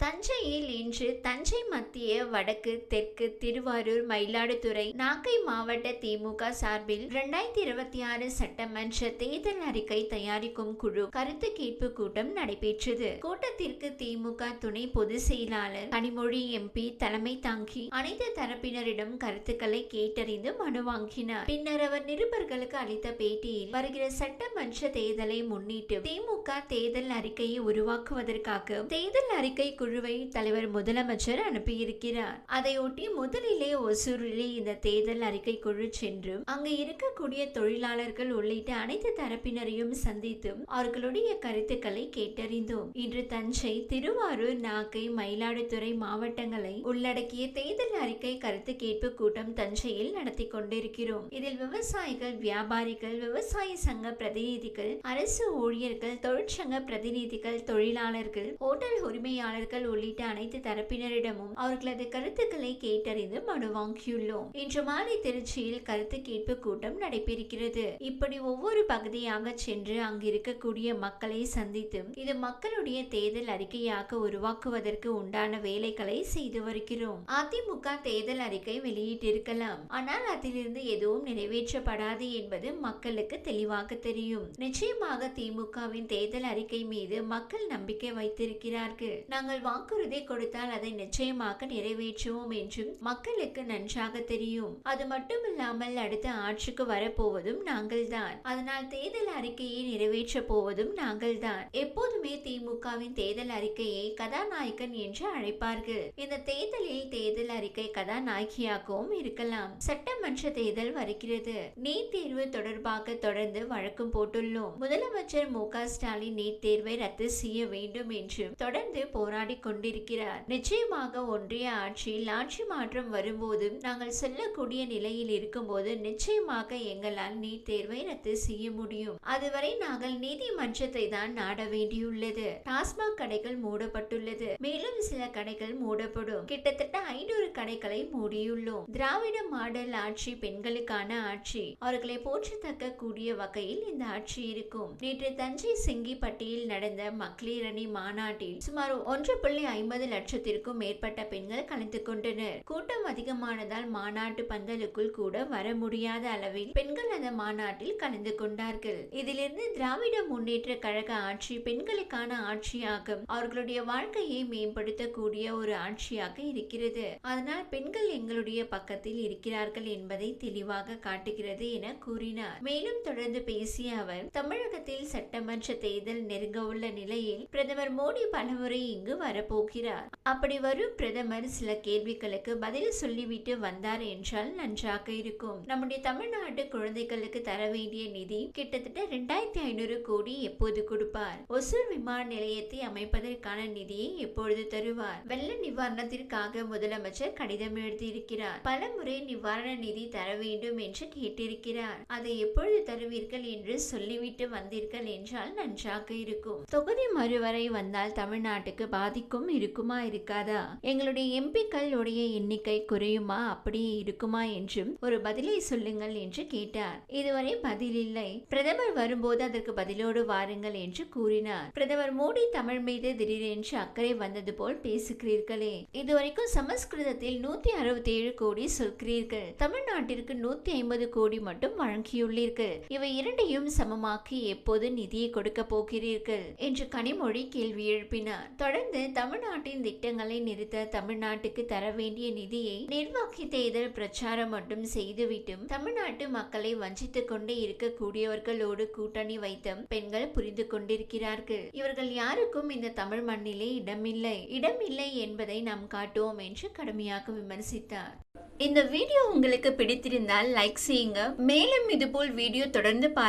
தஞ்சையில் இன்று தஞ்சை மத்திய வடக்கு தெற்கு திருவாரூர் மயிலாடுதுறை நாகை மாவட்ட திமுக சார்பில் இரண்டாயிரத்தி இருபத்தி ஆறு சட்டமன்ற தேர்தல் அறிக்கை தயாரிக்கும் குழு கருத்து கேட்பு கூட்டம் நடைபெற்றது. கூட்டத்திற்கு திமுக துணை பொதுச் செயலாளர் கனிமொழி எம்பி தலைமை தாங்கி அனைத்து தரப்பினரிடம் கருத்துக்களை கேட்டறிந்து மனு வாங்கினார். பின்னர் அவர் நிருபர்களுக்கு அளித்த பேட்டியில் வருகிற சட்டமன்ற தேர்தலை முன்னிட்டு திமுக தேர்தல் அறிக்கையை உருவாக்குவதற்காக தேர்தல் அறிக்கை குழுவை தலைவர் முதலமைச்சர் அனுப்பியிருக்கிறார். அதையொட்டி முதலிலே ஒசூரிலே இந்த தேர்தல் அறிக்கை குழு சென்று அங்கு இருக்கக்கூடிய தொழிலாளர்கள் உள்ளிட்ட அனைத்து தரப்பினரையும் சந்தித்தும் அவர்களுடைய கருத்துக்களை கேட்டறிந்தோம். இன்று தஞ்சை திருவாரூர் நாகை மயிலாடுதுறை மாவட்டங்களை உள்ளடக்கிய தேர்தல் அறிக்கை கருத்து கேட்பு கூட்டம் தஞ்சையில் நடத்தி கொண்டிருக்கிறோம். இதில் விவசாயிகள் வியாபாரிகள் விவசாய சங்க பிரதிநிதிகள் அரசு ஊழியர்கள் தொழிற்சங்க பிரதிநிதிகள் தொழிலாளர்கள் ஹோட்டல் உரிமையாளர்கள் உள்ளிட்ட அனைத்து தரப்பினரிடமும் அவர்களது கருத்துக்களை கேட்டறிந்து மனு வாங்கியுள்ளோம். இன்று மாலை திருச்சியில் கருத்து கேட்பு கூட்டம் நடைபெறுகிறது. இப்படி ஒவ்வொரு பகுதியாக சென்று அங்கு இருக்கக்கூடிய மக்களை சந்தித்து இது மக்களுடைய தேர்தல் அறிக்கையாக உருவாக்குவதற்கு உண்டான வேலைகளை செய்து வருகிறோம். அதிமுக தேர்தல் அறிக்கை வெளியிட்டிருக்கலாம். ஆனால் அதிலிருந்து எதுவும் நிறைவேற்றப்படாது என்பது மக்களுக்கு தெளிவாக தெரியும். நிச்சயமாக திமுகவின் தேர்தல் அறிக்கை மீது மக்கள் நம்பிக்கை வைத்திருக்கிறார்கள். நாங்கள் வாக்குறுதி கொடுத்தால் அதை நிச்சயமாக நிறைவேற்றுவோம் என்றும் மக்களுக்கு நன்றாக தெரியும். அது மட்டுமில்லாமல் அடுத்த ஆட்சிக்கு வரப்போவதும் நாங்கள்தான். அதனால் தேர்தல் அறிக்கையை நிறைவேற்ற போவதும் நாங்கள்தான். எப்போதுமே திமுகவின் தேர்தல் அறிக்கையை கதாநாயகன் என்று அழைப்பார்கள். இந்த தேர்தலில் தேர்தல் அறிக்கை கதாநாயகியாகவும் இருக்கலாம். சட்டமன்ற தேர்தல் வருகிறது. நீட் தேர்வு தொடர்பாக தொடர்ந்து வழக்கம் போட்டுள்ளோம். முதலமைச்சர் மு க ஸ்டாலின் நீட் தேர்வை ரத்து செய்ய வேண்டும் என்று தொடர்ந்து போராடி கொண்டிருக்கிறார். நிச்சயமாக ஒன்றிய ஆட்சியில் ஆட்சி மாற்றம் வரும்போது நாங்கள் செல்லக்கூடிய நிலையில் இருக்கும்போது நிச்சயமாக எங்களால் நீட் தேர்வை ரத்து செய்ய முடியும். அதுவரை நாங்கள் நீதிமன்றத்தை தான் நாட வேண்டியுள்ளது. டாஸ்மாக் கடைகள் மூடப்பட்டுள்ளது. மேலும் சில கடைகள் மூடப்படும். கிட்டத்தட்ட ஐநூறு கடைகளை மூடியுள்ளோம். திராவிட மாடல் ஆட்சி பெண்களுக்கான ஆட்சி. அவர்களை போற்றத்தக்க கூடிய வகையில் இந்த ஆட்சி இருக்கும். நேற்று தஞ்சை செங்கிப்பட்டியில் நடந்த மகளிர் மாநாட்டில் சுமார் ஒன்று புள்ளி ஐம்பது லட்சத்திற்கும் மேற்பட்ட பெண்கள் கலந்து கொண்டனர் கூட்டம் அதிகமானதால் மாநாட்டு பந்தலுக்குள் கூட வர முடியாத அளவில் பெண்கள் அந்த மாநாட்டில் கலந்து கொண்டார்கள். இதிலிருந்து திராவிட முன்னேற்ற கழக ஆட்சி பெண்களுக்கான ஆட்சியாகும். அவர்களுடைய வாழ்க்கையை மேம்படுத்தக்கூடிய ஒரு ஆட்சியாக இருக்கிறது. அதனால் பெண்கள் எங்களுடைய பக்கத்தில் இருக்கிறார்கள் என்பதை தெளிவாக காட்டுகிறது என கூறினார். மேலும் தொடர்ந்து பேசிய அவர் தமிழகத்தில் சட்டமன்ற தேர்தல் நெருங்க உள்ள நிலையில் பிரதமர் மோடி பலமுறை இங்கு வரப்போகிறார். அப்படி வரும் பிரதமர் சில கேள்விகளுக்கு பதில் சொல்லிவிட்டு வந்தார் என்றால் நன்றாக இருக்கும். நம்முடைய தமிழ்நாட்டு குழந்தைகளுக்கு தர வேண்டிய நிதி கிட்டத்தட்ட இரண்டாயிரத்தி ஐநூறு கோடி எப்போது கொடுப்பார்? ஒசூர் விமான நிலையத்தை அமைப்பதற்கான நிதியை எப்பொழுது தருவார்? வெள்ள நிவாரணத்திற்காக முதலமைச்சர் கடிதம் எழுதியிருக்கிறார். பல முறை நிவாரண நிதி தர வேண்டும் என்று கேட்டிருக்கிறார். அதை எப்பொழுது தருவீர்கள் என்று சொல்லிவிட்டு வந்தீர்கள் என்றால் நன்றாக இருக்கும். தொகுதி மறுவரை வந்தால் தமிழ்நாட்டுக்கு பாதி பாதிக்கும் இருக்குமா இருக்காதா? எங்களுடைய எம்பிக்களுடைய எண்ணிக்கை குறையுமா? அப்படியே இருக்குமா என்றும் ஒரு பதிலை சொல்லுங்கள் என்று கேட்டார். இதுவரை பதில் இல்லை. பிரதமர் வரும்போது அதற்கு பதிலோடு வாருங்கள் என்று கூறினார். பிரதமர் மோடி தமிழ் மீது திடீரென்று அக்கறை வந்தது போல் பேசுகிறீர்களே. இதுவரைக்கும் சமஸ்கிருதத்தில் நூத்தி அறுபத்தி ஏழு கோடி சொல்கிறீர்கள். தமிழ்நாட்டிற்கு நூத்தி ஐம்பது கோடி மட்டும் வழங்கியுள்ளீர்கள். இவை இரண்டையும் சமமாக்கி எப்போது நிதியை கொடுக்க போகிறீர்கள்? என்று கனிமொழி கேள்வி எழுப்பினார். தொடர்ந்து தமிழ்நாட்டின் திட்டங்களை நிறுத்த தமிழ்நாட்டுக்கு தர வேண்டிய நிதியை நிர்வாகி தேர்தல் பிரச்சாரம் மட்டும் செய்துவிட்டும் தமிழ்நாட்டு மக்களை வஞ்சித்துக் கொண்டே இருக்கக்கூடியவர்களோடு கூட்டணி வைத்தும் பெண்கள் புரிந்து கொண்டிருக்கிறார்கள். இவர்கள் யாருக்கும் இந்த தமிழ் மண்ணிலே இடமில்லை. இடமில்லை என்பதை நாம் காட்டுவோம் என்று கடுமையாக விமர்சித்தார். இந்த வீடியோ உங்களுக்கு பிடித்திருந்தால் லைக் செய்யுங்க. மேலும் இதுபோல் வீடியோ தொடர்ந்து பார்க்க